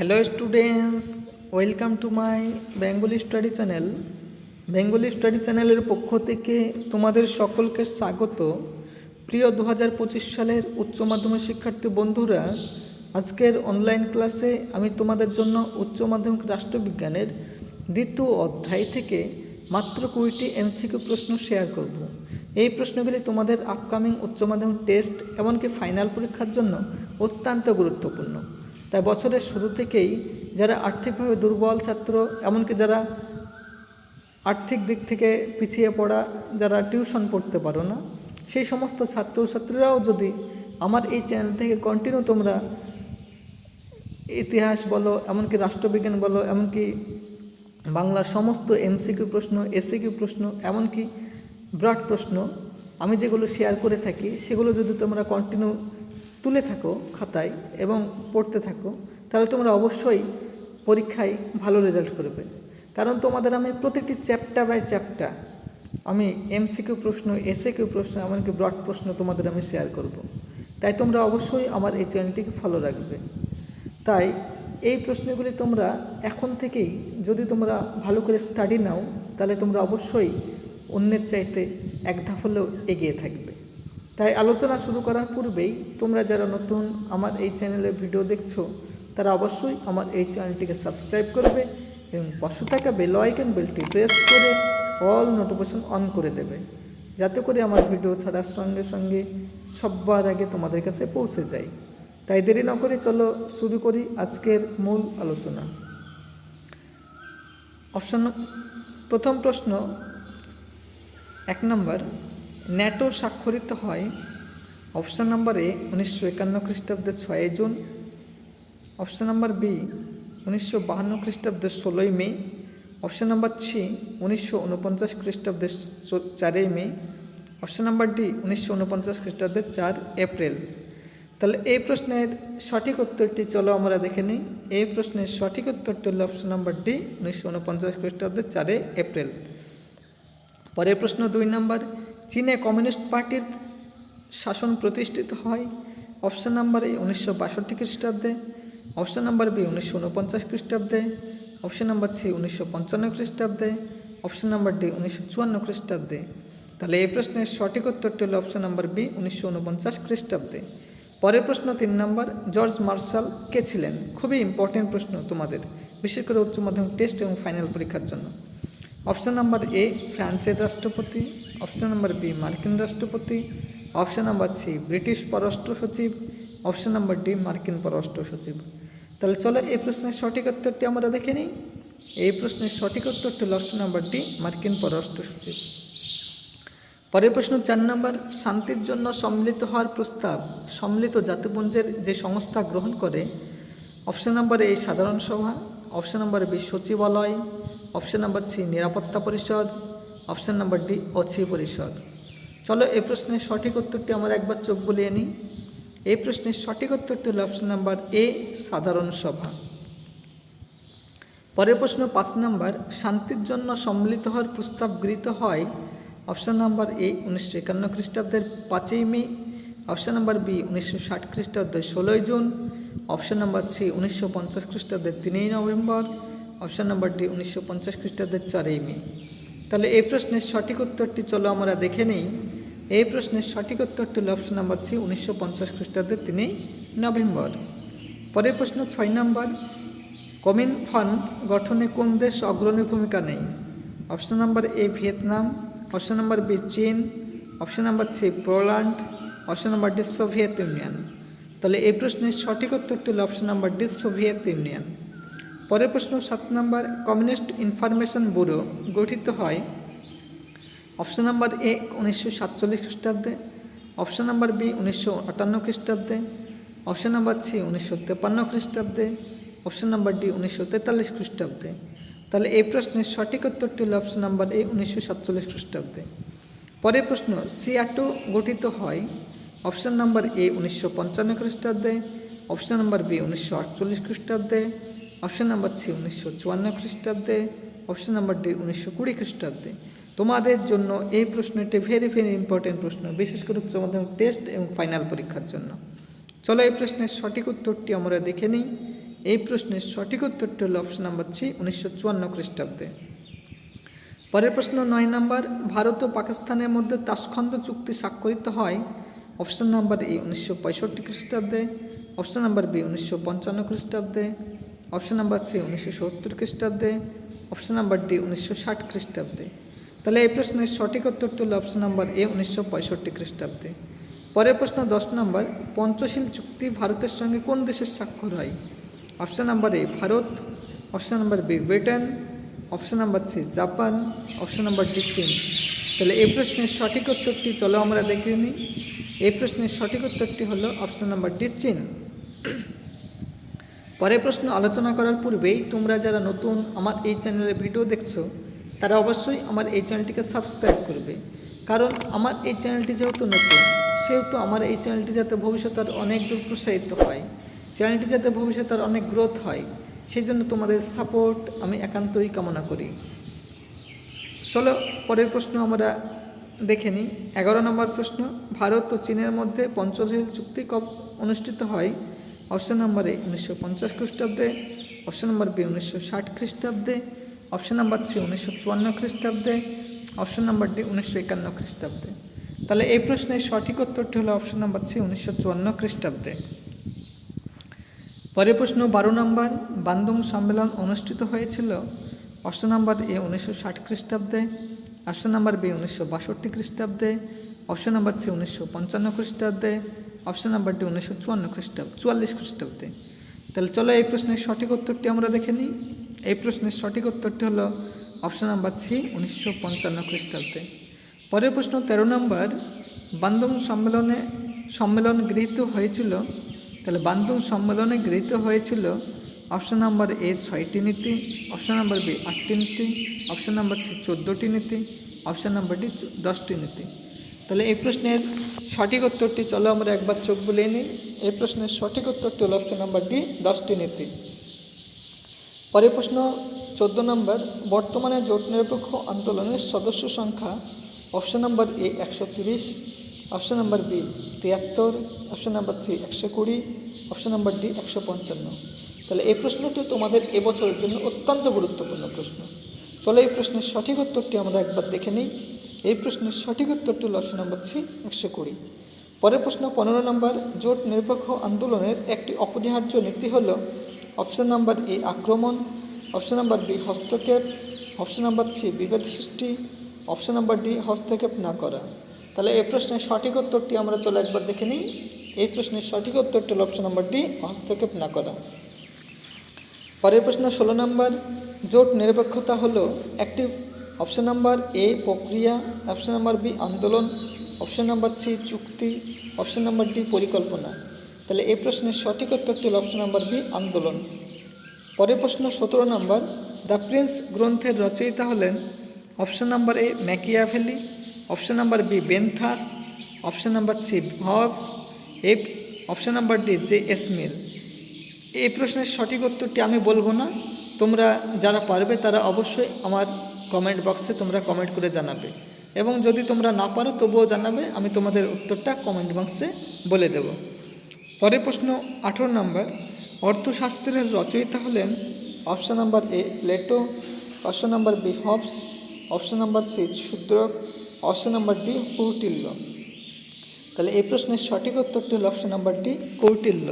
Hello students welcome to my Bengali study channel Bengali study চ্যানেলের পক্ষ থেকে তোমাদের সকলকে স্বাগত। প্রিয় দু হাজার পঁচিশ সালের উচ্চ মাধ্যমিক শিক্ষার্থী বন্ধুরা, আজকের অনলাইন ক্লাসে আমি তোমাদের জন্য উচ্চ মাধ্যমিক রাষ্ট্রবিজ্ঞানের দ্বিতীয় অধ্যায় থেকে মাত্র কুড়িটি এমসিকিউ প্রশ্ন শেয়ার করব। এই প্রশ্নগুলি তোমাদের আপকামিং উচ্চ মাধ্যমিক টেস্ট এমনকি ফাইনাল পরীক্ষার জন্য অত্যন্ত গুরুত্বপূর্ণ। তাই বছরের শুরু থেকেই যারা আর্থিকভাবে দুর্বল ছাত্র, এমনকি যারা আর্থিক দিক থেকে পিছিয়ে পড়া, যারা টিউশন পড়তে পারো না, সেই সমস্ত ছাত্রছাত্রীরাও যদি আমার এই চ্যানেল থেকে কন্টিনিউ তোমরা ইতিহাস বলো, এমনকি রাষ্ট্রবিজ্ঞান বলো, এমনকি বাংলার সমস্ত এমসিকিউ প্রশ্ন এসিকিউ প্রশ্ন, এমনকি ব্রড প্রশ্ন, আমি যেগুলো শেয়ার করে থাকি, সেগুলো যদি তোমরা কন্টিনিউ তুলে থাকো খাতায় এবং পড়তে থাকো, তাহলে তোমরা অবশ্যই পরীক্ষায় ভালো রেজাল্ট করবে। কারণ তোমাদের আমি প্রতিটি চ্যাপ্টার বাই চ্যাপ্টার আমি এমসিকিউ প্রশ্ন এসে কিউ প্রশ্ন, এমনকি ব্রড প্রশ্ন তোমাদের আমি শেয়ার করব। তাই তোমরা অবশ্যই আমার এই চ্যানেলটিকে ফলো রাখবে। তাই এই প্রশ্নগুলি তোমরা এখন থেকেই যদি তোমরা ভালো করে স্টাডি নাও, তাহলে তোমরা অবশ্যই অন্যের চাইতে এক ধাপ হলেও এগিয়ে থাকবে। তাই আলোচনা শুরু করার পূর্বেই তোমরা যারা নতুন আমার এই চ্যানেলে ভিডিও দেখছ, তারা অবশ্যই আমার এই চ্যানেলটিকে সাবস্ক্রাইব করবে এবং পাশে থাকা বেল আইকন, বেলটি প্রেস করে অল নোটিফিকেশন অন করে দেবে, যাতে করে আমার ভিডিও ছাড়ার সঙ্গে সঙ্গে সবার আগে তোমাদের কাছে পৌঁছে যায়। তাই দেরি না করে চলো শুরু করি আজকের মূল আলোচনা। অপশন প্রথম প্রশ্ন, এক নম্বর ন্যাটো স্বাক্ষরিত হয়। অপশন নম্বর এ, উনিশশো একান্ন খ্রিস্টাব্দের ছয়ই জুন। অপশন নম্বর বি, উনিশশো বাহান্ন খ্রিস্টাব্দের ষোলোই মে। অপশন নম্বর সি উনিশশো উনপঞ্চাশ খ্রিস্টাব্দের চারই মে। অপশন নম্বর ডি, উনিশশো উনপঞ্চাশ খ্রিস্টাব্দের চার এপ্রিল। তাহলে এই প্রশ্নের সঠিক উত্তরটি চলো আমরা দেখে নিই। এই প্রশ্নের সঠিক উত্তরটি হল অপশন নম্বর ডি, উনিশশো উনপঞ্চাশ খ্রিস্টাব্দের চারে এপ্রিল। পরের প্রশ্ন দুই নম্বর চীনে কমিউনিস্ট পার্টির শাসন প্রতিষ্ঠিত হয়। অপশন নাম্বার এ উনিশশো বাষট্টি খ্রিস্টাব্দে, অপশন নাম্বার বি উনিশশো উনপঞ্চাশ খ্রিস্টাব্দে, অপশন নাম্বার সি উনিশশো পঞ্চান্ন খ্রিস্টাব্দে, অপশন নাম্বার ডি উনিশশো চুয়ান্ন খ্রিস্টাব্দে। তাহলে এই প্রশ্নের সঠিক উত্তরটি হল অপশন নাম্বার বি উনিশশো উনপঞ্চাশ খ্রিস্টাব্দে। পরের প্রশ্ন তিন নম্বর, জর্জ মার্শাল কে ছিলেন? খুবই ইম্পর্টেন্ট প্রশ্ন তোমাদের, বিশেষ করে উচ্চ মাধ্যমিক টেস্ট এবং ফাইনাল পরীক্ষার জন্য। অপশন নাম্বার এ ফ্রান্সের রাষ্ট্রপতি অপশন নাম্বার বি মার্কিন রাষ্ট্রপতি অপশন নাম্বার সি ব্রিটিশ পররাষ্ট্র সচিব অপশন নাম্বার ডি মার্কিন পররাষ্ট্র সচিব তাহলে চলো এই প্রশ্নের সঠিক উত্তরটি আমরা দেখে নিই। এই প্রশ্নের সঠিক উত্তরটি অপশন নাম্বার ডি মার্কিন পররাষ্ট্র সচিব পরের প্রশ্ন চার নম্বর, শান্তির জন্য সম্মিলিত হওয়ার প্রস্তাব, সম্মিলিত জাতিপুঞ্জের যে সংস্থা গ্রহণ করে অপশন নম্বর এ সাধারণ সভা। অপশন নম্বর বি, সচিবালয়। অপশান নম্বর সি, নিরাপত্তা পরিষদ। অপশান নম্বর ডি, অছি পরিষদ। চলো এই প্রশ্নের সঠিক উত্তরটি আমরা একবার চোখ বুলিয়ে নিই। এই প্রশ্নের সঠিক উত্তরটি হল অপশন নাম্বার এ, সাধারণ সভা। পরের প্রশ্ন, পাঁচ নাম্বার, শান্তির জন্য সম্মিলিত হওয়ার প্রস্তাব গৃহীত হয় অপশান নাম্বার এ, উনিশশো একান্ন খ্রিস্টাব্দের পাঁচই মে। অপশন নাম্বার বি, উনিশশো ষাট খ্রিস্টাব্দের ষোলোই জুন। অপশন নাম্বার সি, উনিশশো পঞ্চাশ খ্রিস্টাব্দের তিনই নভেম্বর। অপশন নাম্বার ডি, উনিশশো পঞ্চাশ খ্রিস্টাব্দের চারই মে। তাহলে এই প্রশ্নের সঠিক উত্তরটি চলো আমরা দেখে নিই। এই প্রশ্নের সঠিক উত্তরটি হলো অপশন নাম্বার সি, উনিশশো পঞ্চাশ খ্রিস্টাব্দের তিনই নভেম্বর। পরের প্রশ্ন ছয় নম্বর। কমিন ফান্ড গঠনে কোন দেশ অগ্রণী ভূমিকা নেই? Option number A, Vietnam. Option number B, চীন। Option number C, Poland. Option number D Soviet Union. তাহলে এই প্রশ্নের সঠিক উত্তরটি হল option number D Soviet Union. পরের প্রশ্ন সাত নম্বর কমিউনিস্ট ইনফরমেশন ব্যুরো গঠিত হয়। অপশন নাম্বার এ উনিশশো সাতচল্লিশ খ্রিস্টাব্দে, অপশন নাম্বার বি উনিশশো আটান্ন খ্রিস্টাব্দে, অপশন নাম্বার সি উনিশশো তেপান্ন খ্রিস্টাব্দে, অপশন নাম্বার ডি উনিশশো তেতাল্লিশ খ্রিস্টাব্দে। তাহলে এই প্রশ্নের সঠিক উত্তরটি হল অপশন নাম্বার এ উনিশশো সাতচল্লিশ খ্রিস্টাব্দে। পরের প্রশ্ন সিয়াটো গঠিত হয়। অপশন নাম্বার এ উনিশশো পঞ্চান্ন খ্রিস্টাব্দে, অপশন নাম্বার বি উনিশশো আটচল্লিশ খ্রিস্টাব্দে, অপশন নাম্বার সি উনিশশো চুয়ান্ন খ্রিস্টাব্দে, অপশন নাম্বার ডি উনিশশো কুড়ি খ্রিস্টাব্দে। তোমাদের জন্য এই প্রশ্নটি ভেরি ভেরি ইম্পর্টেন্ট প্রশ্ন, বিশেষ করে উচ্চ মাধ্যমিক টেস্ট এবং ফাইনাল পরীক্ষার জন্য। চলো এই প্রশ্নের সঠিক উত্তরটি আমরা দেখে নিই। এই প্রশ্নের সঠিক উত্তরটি হলো অপশন নাম্বার সি উনিশশো চুয়ান্ন খ্রিস্টাব্দে। পরের প্রশ্ন নয় নাম্বার, ভারত ও পাকিস্তানের মধ্যে তাসখন্দ চুক্তি স্বাক্ষরিত হয় অপশন নাম্বার এ উনিশশো পঁয়ষট্টি খ্রিস্টাব্দে, অপশন নাম্বার বি উনিশশো পঞ্চান্ন খ্রিস্টাব্দে, অপশন নাম্বার সি উনিশশো সত্তর খ্রিস্টাব্দে, অপশান নাম্বার ডি উনিশশো ষাট খ্রিস্টাব্দে। তাহলে এই প্রশ্নের সঠিক উত্তরটি হলো অপশন নাম্বার এ উনিশশো পঁয়ষট্টি খ্রিস্টাব্দে। পরের প্রশ্ন দশ নম্বর, পঞ্চশীল চুক্তি ভারতের সঙ্গে কোন দেশের স্বাক্ষর হয়? Option number A Bharat, option number B Britain, option number C Japan, option number D চীন। তাহলে এই প্রশ্নের সঠিক উত্তরটি চলো আমরা দেখে নিই। এই প্রশ্নের সঠিক উত্তরটি হলো অপশন নাম্বার ডি চীন। পরের প্রশ্ন আলোচনা করার পূর্বেই তোমরা যারা নতুন আমার এই চ্যানেলে ভিডিও দেখছ, তারা অবশ্যই আমার এই চ্যানেলটিকে সাবস্ক্রাইব করবে। কারণ আমার এই চ্যানেলটি যেহেতু নতুন, সেহেতু আমার এই চ্যানেলটি যাতে ভবিষ্যতে অনেক দূর প্রসারিত হয় চ্যানেলটি যাতে ভবিষ্যতে অনেক গ্রোথ হয়, সেই জন্য তোমাদের সাপোর্ট আমি একান্তই কামনা করি। চলো, পরের প্রশ্ন আমরা দেখে নিই। এগারো নম্বর প্রশ্ন, ভারত ও চীনের মধ্যে পঞ্চশীল চুক্তি কব অনুষ্ঠিত হয়? অপশন নাম্বার এ উনিশশো পঞ্চাশ খ্রিস্টাব্দে। অপশন নাম্বার বি উনিশশো ষাট খ্রিস্টাব্দে। অপশন নাম্বার সি উনিশশো চুয়ান্ন খ্রিস্টাব্দে। অপশন নাম্বার ডি উনিশশো একান্ন খ্রিস্টাব্দে। তাহলে এই প্রশ্নের সঠিক উত্তরটি হলো অপশন নাম্বার সি উনিশশো চুয়ান্ন খ্রিস্টাব্দে। পরের প্রশ্ন, বারো নম্বর, বান্দং সম্মেলন অনুষ্ঠিত হয়েছিল? অপশন নাম্বার এ উনিশশো ষাট খ্রিস্টাব্দে। অপশন নাম্বার বি, উনিশশো বাষট্টি খ্রিস্টাব্দে। অপশন নাম্বার সি, উনিশশো পঞ্চান্ন খ্রিস্টাব্দে। অপশন নাম্বার ডি, উনিশশো চুয়ান্ন খ্রিস্টাব্দ, চুয়াল্লিশ খ্রিস্টাব্দে। তাহলে চলো এই প্রশ্নের সঠিক উত্তরটি আমরা দেখে নিই। এই প্রশ্নের সঠিক উত্তরটি হলো অপশন নাম্বার সি, উনিশশো পঞ্চান্ন খ্রিস্টাব্দে। পরের প্রশ্ন, তেরো নম্বর, বান্দং সম্মেলনে সম্মেলন গৃহীত হয়েছিল। তাহলে বান্দং সম্মেলনে গৃহীত হয়েছিল অপশন নাম্বার এ ছয়টি নীতি, অপশন নাম্বার বি আটটি নীতি, অপশন নাম্বার সি চোদ্দোটি নীতি, অপশন নাম্বার ডি দশটি নীতি। তাহলে এই প্রশ্নের সঠিক উত্তরটি চলো আমরা একবার চোখ বুলিয়ে নিই। এই প্রশ্নের সঠিক উত্তরটি হলো অপশন নাম্বার ডি, দশটি নীতি। পরের প্রশ্ন, চোদ্দ নম্বর, বর্তমানে জোট নিরপেক্ষ আন্দোলনের সদস্য সংখ্যা, অপশন নাম্বার এ একশো তিরিশ, অপশন নাম্বার বি তিয়াত্তর, অপশন নাম্বার সি একশো কুড়ি, অপশন নাম্বার ডি একশো পঞ্চান্ন। তাহলে এই প্রশ্নটি তোমাদের এবছরের জন্য অত্যন্ত গুরুত্বপূর্ণ প্রশ্ন। চলো এই প্রশ্নের সঠিক উত্তরটি আমরা একবার দেখে নিই। এই প্রশ্নের সঠিক উত্তরটি হল অপশন নাম্বার সি একশো কুড়ি। পরের প্রশ্ন, পনেরো নম্বর, জোট নিরপেক্ষ আন্দোলনের একটি অপরিহার্য নীতি হল অপশন নাম্বার এ আক্রমণ অপশন নাম্বার বি হস্তক্ষেপ অপশন নাম্বার সি বিভেদ সৃষ্টি অপশন নাম্বার ডি হস্তক্ষেপ না করা। তাহলে এই প্রশ্নের সঠিক উত্তরটি আমরা চলে একবার দেখে নিই। এই প্রশ্নের সঠিক উত্তরটি হল অপশন নাম্বার ডি হস্তক্ষেপ না করা। পরের প্রশ্ন ষোলো নম্বর, জোট নিরপেক্ষতা হলো একটি অপশন নাম্বার এ প্রক্রিয়া অপশন নাম্বার বি আন্দোলন অপশন নাম্বার সি চুক্তি অপশন নাম্বার ডি পরিকল্পনা। তাহলে এই প্রশ্নের সঠিক উত্তরটি হল অপশন নাম্বার বি আন্দোলন। পরের প্রশ্ন সতেরো নম্বর, দ্য প্রিন্স গ্রন্থের রচয়িতা হলেন option number A Machiavelli option number B Bentham option number C Hobbes F option number D J S Mill এই প্রশ্নের সঠিক উত্তরটি আমি বলব না। তোমরা যারা পারবে তারা অবশ্যই আমার কমেন্ট বক্সে তোমরা কমেন্ট করে জানাবে। এবং যদি তোমরা না পারো তবুও জানাবে, আমি তোমাদের উত্তরটা কমেন্ট বক্সে বলে দেব। পরের প্রশ্ন আঠেরো নম্বর। অর্থশাস্ত্রের রচয়িতা হলেন option number A Plato option number B Hobbes option number C Shudraka option number D Kautilya তাহলে এই প্রশ্নের সঠিক উত্তরটি হল অপশন নাম্বার ডি কৌটিল্য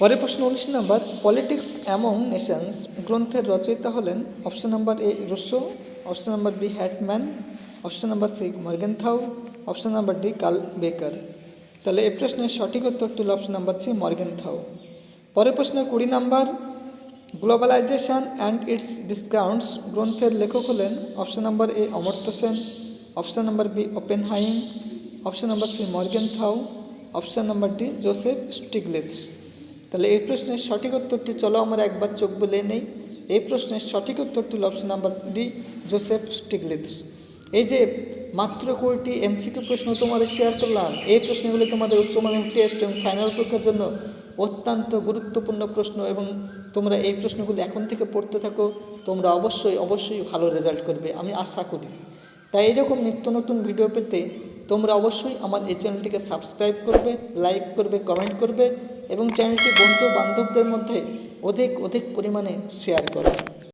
পরের প্রশ্ন উনিশ নম্বর পলিটিক্স অ্যামং নেশনস গ্রন্থের রচয়িতা হলেন option number A Rousseau option number B Hartmann option number C Morgenthau option number D Carl Becker. তাহলে এই প্রশ্নের সঠিক উত্তরটি হল অপশন নাম্বার সি মর্গেনথাউ। পরের প্রশ্ন কুড়ি number globalization and its discontents গ্রন্থের লেখক হলেন option number A Amartya Sen option number B Oppenheim option number C Morgenthau option number D Joseph Stiglitz তাহলে এই প্রশ্নের সঠিক উত্তরটি চলো আমরা একবার চোখ বলে নেই। এই প্রশ্নের সঠিক উত্তরটি option number D Joseph Stiglitz এই যে মাত্র কুড়িটি এমসিকিউ প্রশ্ন তোমাদের শেয়ার করলাম, এই প্রশ্নগুলি তোমাদের উচ্চ মাধ্যমিক টেস্ট এবং ফাইনাল পরীক্ষার জন্য অত্যন্ত গুরুত্বপূর্ণ প্রশ্ন এবং তোমরা এই প্রশ্নগুলি এখন থেকে পড়তে থাকো, তোমরা অবশ্যই অবশ্যই ভালো রেজাল্ট করবে, আমি আশা করি। তাই এরকম নিত্য নতুন ভিডিও পেতে তোমরা অবশ্যই আমার এই চ্যানেলটিকে সাবস্ক্রাইব করবে লাইক করবে কমেন্ট করবে এবং চ্যানেলটি বন্ধু বান্ধবদের মধ্যে অধিক অধিক পরিমাণে শেয়ার করুন